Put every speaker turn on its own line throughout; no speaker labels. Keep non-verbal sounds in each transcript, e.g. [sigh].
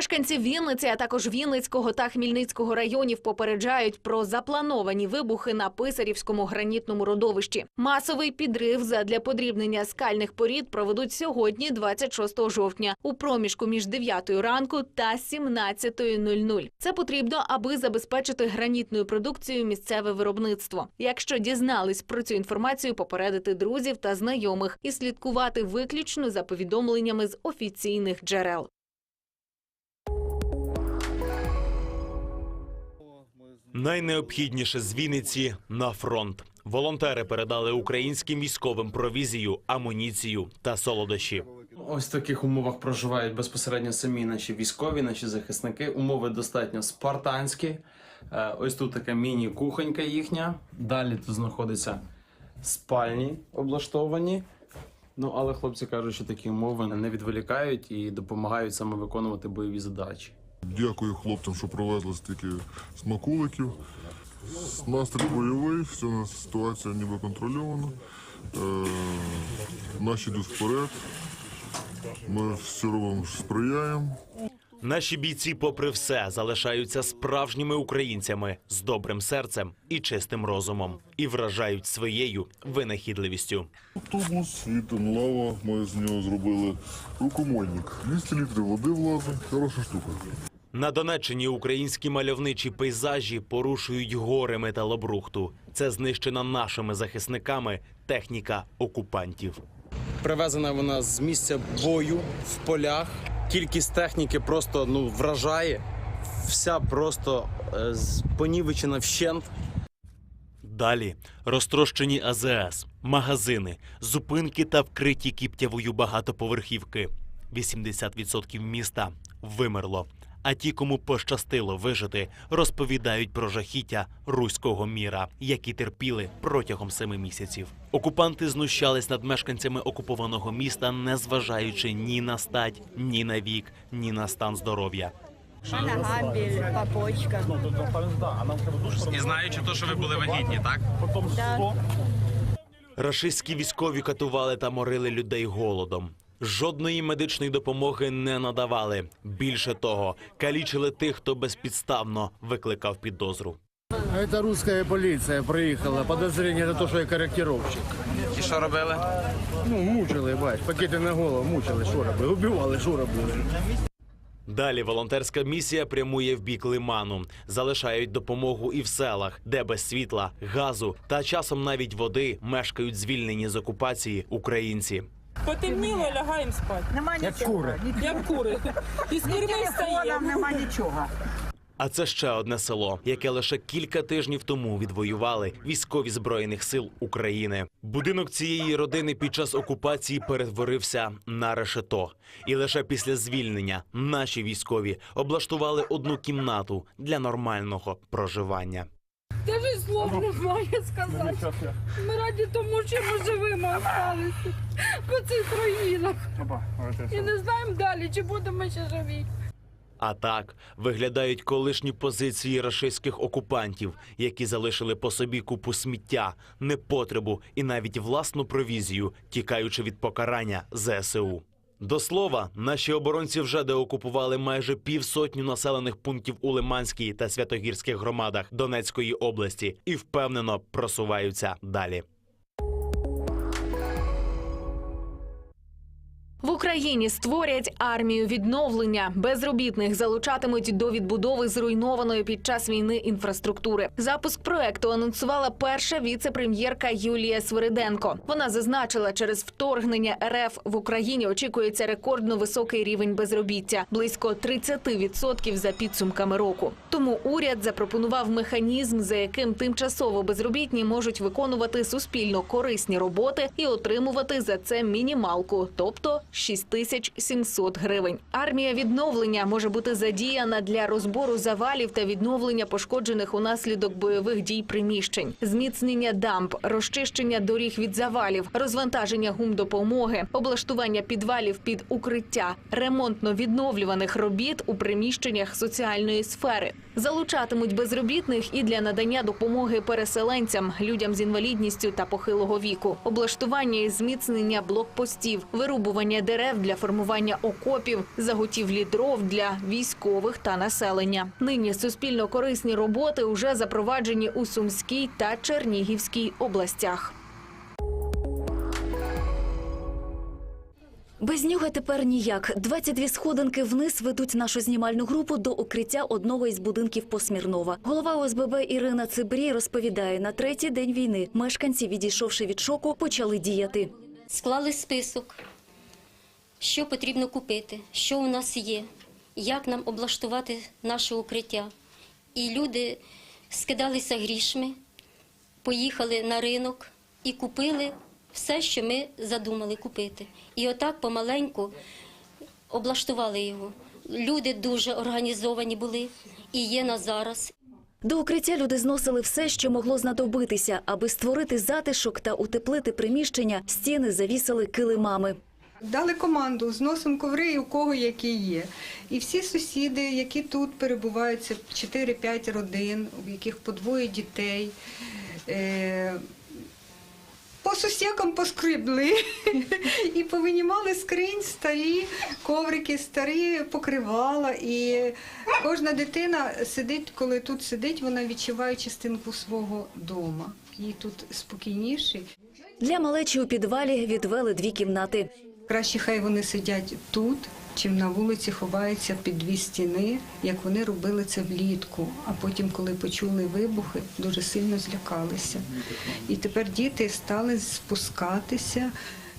Мешканці Вінниці, а також Вінницького та Хмільницького районів попереджають про заплановані вибухи на Писарівському гранітному родовищі. Масовий підрив задля подрібнення скальних порід проведуть сьогодні, 26 жовтня, у проміжку між 9 ранку та 17.00. Це потрібно, аби забезпечити гранітною продукцією місцеве виробництво. Якщо дізнались про цю інформацію, попередити друзів та знайомих і слідкувати виключно за повідомленнями з офіційних джерел.
Найнеобхідніше з Вінниці на фронт. Волонтери передали українським військовим провізію, амуніцію та солодощі.
Ось в таких умовах проживають безпосередньо самі наші військові, наші захисники. Умови достатньо спартанські. Е, Ось тут така міні-кухонька їхня. Далі тут знаходяться спальні облаштовані. Ну, але хлопці кажуть, що такі умови не відволікають і допомагають саме виконувати бойові задачі.
Дякую хлопцям, що привезли стільки смаколиків. Настрій бойовий, нас ситуація ніби контрольована. Е, наші йдуть вперед. Ми все робимо, сприяємо.
Наші бійці, попри все, залишаються справжніми українцями з добрим серцем і чистим розумом і вражають своєю винахідливістю.
Автобус від Лава, ми з нього зробили рукомойник. 200 літрів води влазить, хороша штука.
На Донеччині українські мальовничі пейзажі порушують гори металобрухту. Це знищена нашими захисниками техніка окупантів.
Привезена вона з місця бою в полях. Кількість техніки просто ну вражає. Вся просто е, понівечена вщент.
Далі розтрощені АЗС, магазини, зупинки та вкриті кіптявою багатоповерхівки. 80% міста вимерло. А ті, кому пощастило вижити, розповідають про жахіття руського міра, які терпіли протягом семи місяців. Окупанти знущались над мешканцями окупованого міста, не зважаючи ні на стать, ні на вік, ні на стан здоров'я.
По ногам били, по почкам.
І знаючи те, що ви були вагітні, так?
Да.
Рашистські військові катували та морили людей голодом. Жодної медичної допомоги не надавали. Більше того, калічили тих, хто безпідставно викликав підозру.
Это русская полиция приехала. Подозрение на то, что я корректировщик.
І що робили?
Ну, мучили, бач, пакети на голову, мучили, що робили, убивали, що робили.
Далі волонтерська місія прямує в бік лиману. Залишають допомогу і в селах, де без світла, газу та часом навіть води мешкають звільнені з окупації українці.
Потемніло, лягаємо спати.
Нема нічого.
кури.
Як кури. І з
Ні
курми встаємо.
нема нічого.
А це ще одне село, яке лише кілька тижнів тому відвоювали військові збройних сил України. Будинок цієї родини під час окупації перетворився на решето, і лише після звільнення наші військові облаштували одну кімнату для нормального проживання.
Даже слов немає сказати. Ми раді тому, що ми живими залишилися по цих руїнах. І не знаємо далі, чи будемо ще живі.
А так виглядають колишні позиції рашистських окупантів, які залишили по собі купу сміття, непотребу і навіть власну провізію, тікаючи від покарання ЗСУ. До слова, наші оборонці вже деокупували майже півсотню населених пунктів у Лиманській та Святогірських громадах Донецької області і впевнено просуваються далі.
В Україні створять армію відновлення. Безробітних залучатимуть до відбудови зруйнованої під час війни інфраструктури. Запуск проекту анонсувала перша віце-прем'єрка Юлія Свириденко. Вона зазначила, через вторгнення РФ в Україні очікується рекордно високий рівень безробіття близько 30% за підсумками року. Тому уряд запропонував механізм, за яким тимчасово безробітні можуть виконувати суспільно корисні роботи і отримувати за це мінімалку, тобто 6700 гривень. Армія відновлення може бути задіяна для розбору завалів та відновлення пошкоджених унаслідок бойових дій приміщень, зміцнення дамб, розчищення доріг від завалів, розвантаження гумдопомоги, облаштування підвалів під укриття, ремонтно-відновлюваних робіт у приміщеннях соціальної сфери, Залучатимуть безробітних і для надання допомоги переселенцям, людям з інвалідністю та похилого віку, облаштування і зміцнення блокпостів, вирубування дерев для формування окопів, заготівлі дров для військових та населення. Нині суспільно корисні роботи вже запроваджені у Сумській та Чернігівській областях.
Без нього тепер ніяк. 22 сходинки вниз ведуть нашу знімальну групу до укриття одного із будинків Посмірнова. Голова ОСББ Ірина Цибрій розповідає, на третій день війни мешканці, відійшовши від шоку, почали діяти.
склали список, що потрібно купити, що у нас є, як нам облаштувати наше укриття. І люди скидалися грішми, поїхали на ринок і купили все, що ми задумали купити. І отак помаленьку облаштували його. Люди дуже організовані були і є на зараз.
До укриття люди зносили все, що могло знадобитися, аби створити затишок та утеплити приміщення. Стіни завісили килимами.
Дали команду, зносимо коври, і у кого які є. І всі сусіди, які тут перебувають, це 4-5 родин, у яких по двоє дітей. По сусікам поскрібли [laughs] і повинімали скринь, старі коврики, старі покривала. І кожна дитина сидить, коли тут сидить, вона відчуває частинку свого дома. Їй тут спокійніше.
Для малечі у підвалі відвели дві кімнати.
Краще хай вони сидять тут, чим на вулиці ховаються під дві стіни, як вони робили це влітку. А потім, коли почули вибухи, дуже сильно злякалися. І тепер діти стали спускатися.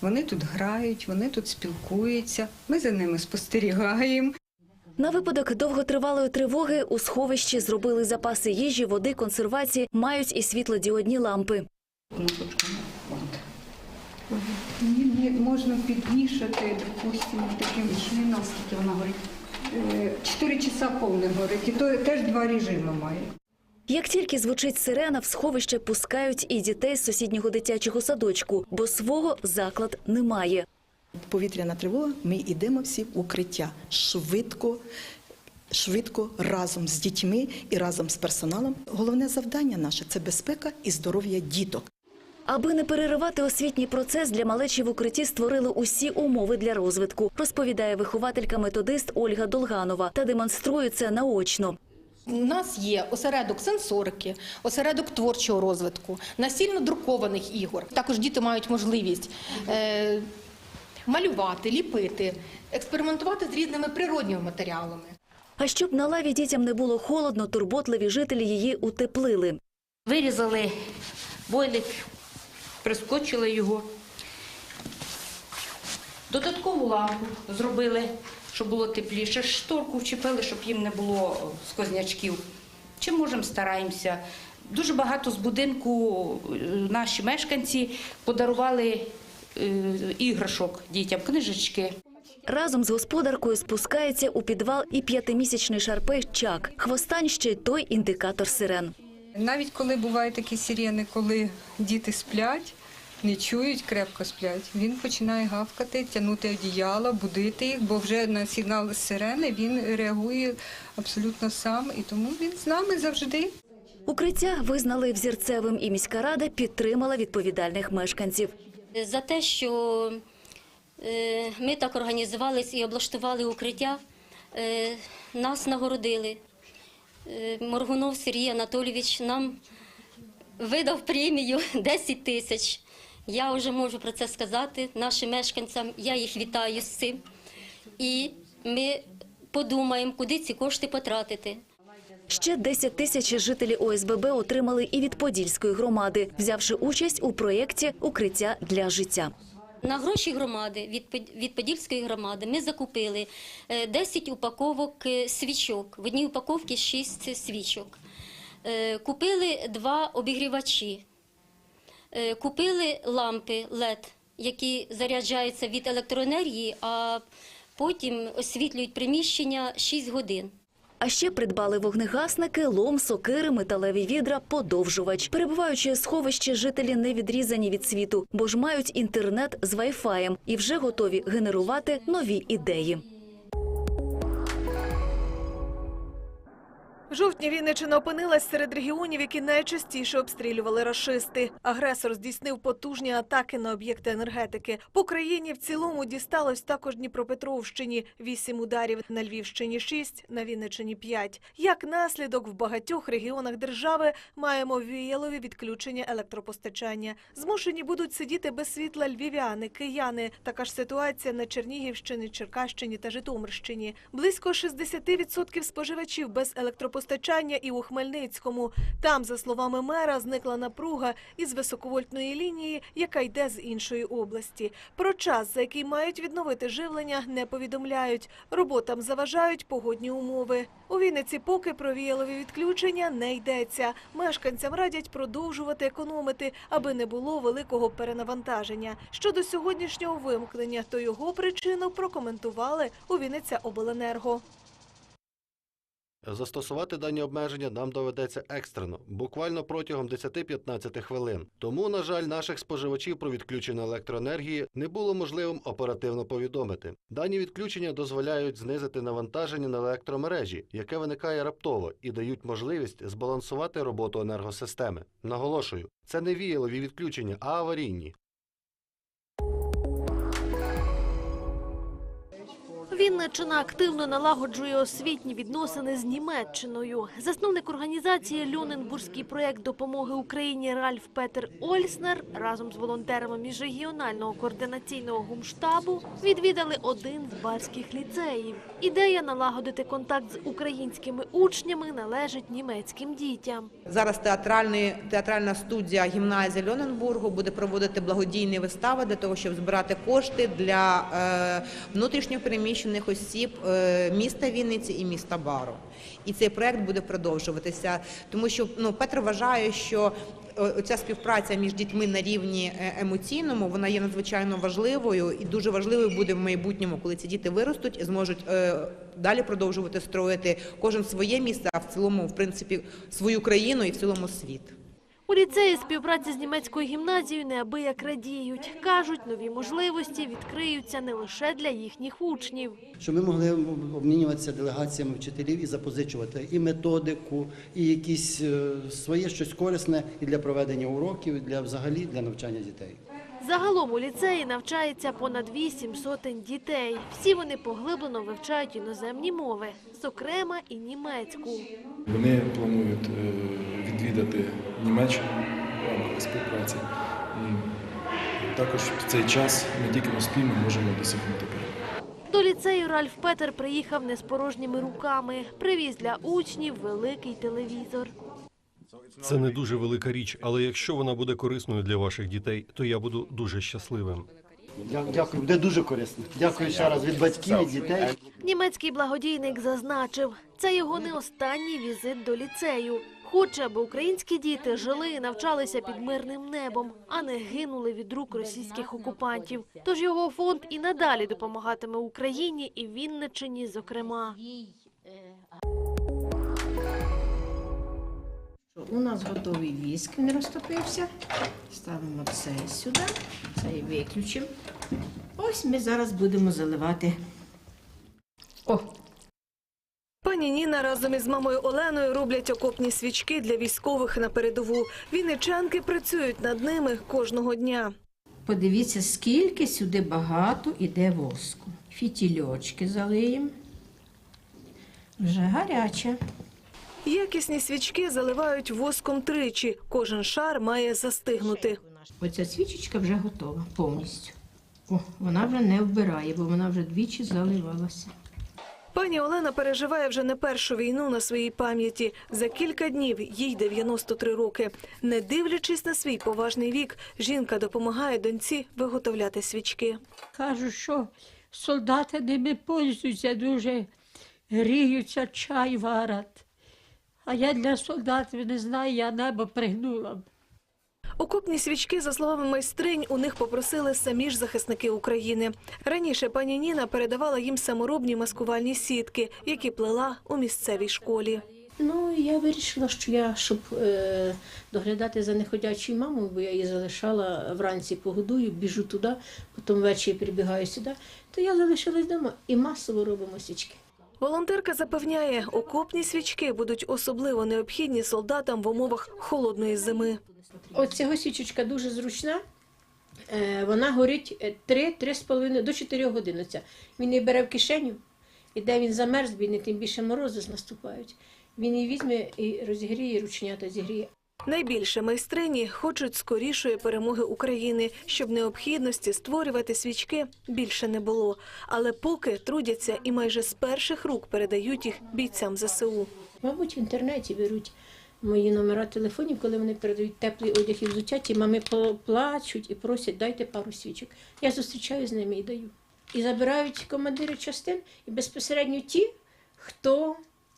Вони тут грають, вони тут спілкуються. Ми за ними спостерігаємо.
На випадок довготривалої тривоги у сховищі зробили запаси їжі, води, консервації, мають і світлодіодні лампи.
Можна підвішати, допустимо, таким чином. Скільки вона горить? Чотири часа повне горить. І то теж два режими має.
Як тільки звучить сирена, в сховище пускають і дітей з сусіднього дитячого садочку, бо свого заклад немає.
Повітряна тривога, ми йдемо всі в укриття швидко, швидко разом з дітьми і разом з персоналом. Головне завдання наше це безпека і здоров'я діток.
Аби не переривати освітній процес, для малечі в укритті створили усі умови для розвитку, розповідає вихователька-методист Ольга Долганова та демонструє це наочно.
У нас є осередок сенсорики, осередок творчого розвитку, настільно друкованих ігор. Також діти мають можливість е, малювати, ліпити, експериментувати з різними природніми матеріалами.
А щоб на лаві дітям не було холодно, турботливі жителі її утеплили.
Вирізали бойлик, прискочили його. Додаткову лампу зробили, щоб було тепліше. Шторку вчепили, щоб їм не було сквознячків. Чим можемо, стараємося. Дуже багато з будинку е, наші мешканці подарували е, іграшок дітям, книжечки.
Разом з господаркою спускається у підвал і п'ятимісячний шарпей Чак. Хвостань ще й той індикатор сирен.
Навіть коли бувають такі сирени, коли діти сплять, не чують, крепко сплять, він починає гавкати, тягнути одіяла, будити їх, бо вже на сигнал сирени він реагує абсолютно сам, і тому він з нами завжди.
Укриття визнали взірцевим, і міська рада підтримала відповідальних мешканців.
За те, що е, ми так організувалися і облаштували укриття, е, нас нагородили. Е, Моргунов Сергій Анатолійович нам видав премію [laughs] 10 тисяч. Я вже можу про це сказати нашим мешканцям. Я їх вітаю з цим. І ми подумаємо, куди ці кошти потратити.
Ще 10 тисяч жителі ОСББ отримали і від Подільської громади, взявши участь у проєкті Укриття для життя.
На гроші громади від Подільської громади ми закупили е, 10 упаковок е, свічок. В одній упаковці 6 свічок. Е, Купили два обігрівачі. Е, Купили лампи LED, які заряджаються від електроенергії, а потім освітлюють приміщення 6 годин.
А ще придбали вогнегасники, лом, сокири, металеві відра, подовжувач. Перебуваючи у сховищі, жителі не відрізані від світу, бо ж мають інтернет з вайфаєм і вже готові генерувати нові ідеї.
Жовтні Вінниччина опинилась серед регіонів, які найчастіше обстрілювали рашисти. Агресор здійснив потужні атаки на об'єкти енергетики. По країні в цілому дісталось також Дніпропетровщині – вісім ударів, на Львівщині – шість, на Вінниччині – п'ять. Як наслідок, в багатьох регіонах держави маємо віялові відключення електропостачання. Змушені будуть сидіти без світла львів'яни, кияни. Така ж ситуація на Чернігівщині, Черкащині та Житомирщині. Близько 60% споживачів без електропостачання і у Хмельницькому. Там, за словами мера, зникла напруга із високовольтної лінії, яка йде з іншої області. Про час, за який мають відновити живлення, не повідомляють. Роботам заважають погодні умови. У Вінниці поки про віялові відключення не йдеться. Мешканцям радять продовжувати економити, аби не було великого перенавантаження. Щодо сьогоднішнього вимкнення, то його причину прокоментували у Вінниця Обленерго.
Застосувати дані обмеження нам доведеться екстрено, буквально протягом 10-15 хвилин. Тому, на жаль, наших споживачів про відключення електроенергії не було можливим оперативно повідомити. Дані відключення дозволяють знизити навантаження на електромережі, яке виникає раптово, і дають можливість збалансувати роботу енергосистеми. Наголошую, це не віялові відключення, а аварійні.
Вінниччина активно налагоджує освітні відносини з Німеччиною. Засновник організації Люненбурзький проєкт допомоги Україні Ральф Петер Ольснер разом з волонтерами міжрегіонального координаційного гумштабу відвідали один з барських ліцеїв. Ідея налагодити контакт з українськими учнями належить німецьким дітям.
Зараз театральний, театральна студія гімназії Льоненбургу буде проводити благодійні вистави для того, щоб збирати кошти для е, внутрішньо переміщених осіб е, міста Вінниці і міста Бару. І цей проект буде продовжуватися, тому що ну, Петр вважає, що е, ця співпраця між дітьми на рівні е, емоційному вона є надзвичайно важливою і дуже важливою буде в майбутньому, коли ці діти виростуть і зможуть далі продовжувати строїти кожен своє місце, а в цілому, в принципі, свою країну і в цілому світ.
У ліцеї співпраці з німецькою гімназією неабияк радіють. Кажуть, нові можливості відкриються не лише для їхніх учнів.
Щоб ми могли обмінюватися делегаціями вчителів і запозичувати і методику, і якісь е, своє щось корисне і для проведення уроків, і для взагалі для навчання дітей.
Загалом у ліцеї навчається понад вісім сотень дітей. Всі вони поглиблено вивчають іноземні мови, зокрема і німецьку.
Вони планують е, відвідати Німеччину в рамках співпраці. І також в цей час ми тільки спільно можемо досягнути перемоги.
До ліцею Ральф Петер приїхав не з порожніми руками. Привіз для учнів великий телевізор.
Це не дуже велика річ, але якщо вона буде корисною для ваших дітей, то я буду дуже щасливим.
Дя- Дякую, буде дуже корисно. Дякую ще раз від батьків, від дітей.
Німецький благодійник зазначив, це його не останній візит до ліцею. Хоче, аби українські діти жили і навчалися під мирним небом, а не гинули від рук російських окупантів. Тож його фонд і надалі допомагатиме Україні і Вінниччині, зокрема.
У нас готовий віск, він розтопився. Ставимо це сюди, цей виключимо. Ось ми зараз будемо заливати. О,
Пані Ніна разом із мамою Оленою роблять окопні свічки для військових на передову. Вінничанки працюють над ними кожного дня.
подивіться, скільки сюди багато іде воску. Фітільочки залиємо. Вже гаряче.
Якісні свічки заливають воском тричі. Кожен шар має застигнути.
Оця свічечка вже готова повністю. О, вона вже не вбирає, бо вона вже двічі заливалася.
Пані Олена переживає вже не першу війну на своїй пам'яті. За кілька днів їй 93 роки. Не дивлячись на свій поважний вік, жінка допомагає доньці виготовляти свічки.
Кажуть, що солдати ними пользуються дуже, гріються, чай варять. А я для солдатів не знаю, я небо пригнула.
Окопні свічки, за словами майстринь, у них попросили самі ж захисники України. Раніше пані Ніна передавала їм саморобні маскувальні сітки, які плела у місцевій школі.
Ну, я вирішила, що я, щоб е, доглядати за неходячою мамою, бо я її залишала вранці погодую, біжу туди, потім ввечері прибігаю сюди, то я залишилась вдома і масово робимо свічки.
Волонтерка запевняє, окопні свічки будуть особливо необхідні солдатам в умовах холодної зими.
От цього свічечка дуже зручна. Е, Вона горить 3-3,5 до 4 години. Ця. Він її бере в кишеню, і де він замерз, і тим більше морози наступають. Він її візьме і розігріє, ручнята зігріє.
Найбільше майстрині хочуть скорішої перемоги України, щоб необхідності створювати свічки більше не було. Але поки трудяться і майже з перших рук передають їх бійцям ЗСУ.
Мабуть, в інтернеті беруть мої номера телефонів, коли вони передають теплий одяг і взуття, ті мами пла- плачуть і просять, дайте пару свічок. Я зустрічаю з ними і даю. І забирають командири частин і безпосередньо ті, хто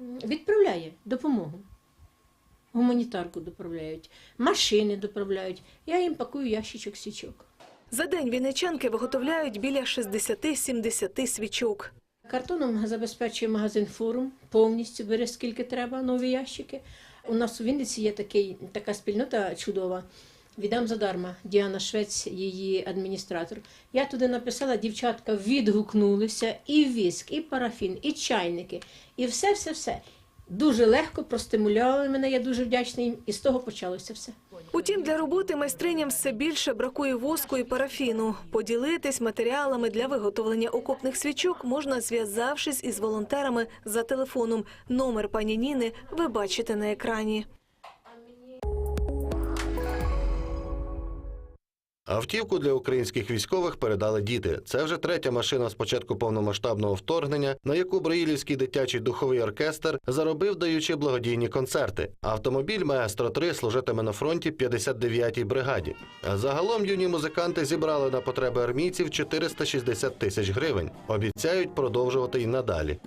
відправляє допомогу. Гуманітарку доправляють, машини доправляють. Я їм пакую ящичок свічок.
За день вінничанки виготовляють біля 60-70 свічок.
Картоном забезпечує магазин форум, повністю бере скільки треба, нові ящики. У нас у Вінниці є такий, така спільнота чудова. Віддам задарма. Діана Швець, її адміністратор. Я туди написала, дівчатка відгукнулися, і віск, і парафін, і чайники, і все, все, все. Дуже легко простимулювали мене, я дуже вдячна їм, і з того почалося все.
Утім, для роботи майстриням все більше бракує воску і парафіну. Поділитись матеріалами для виготовлення окопних свічок можна, зв'язавшись із волонтерами за телефоном. Номер пані Ніни ви бачите на екрані.
Автівку для українських військових передали діти. Це вже третя машина з початку повномасштабного вторгнення, на яку Браїлівський дитячий духовий оркестр заробив, даючи благодійні концерти. Автомобіль Маестро 3 служитиме на фронті 59-й бригаді. Загалом юні музиканти зібрали на потреби армійців 460 тисяч гривень. Обіцяють продовжувати й надалі.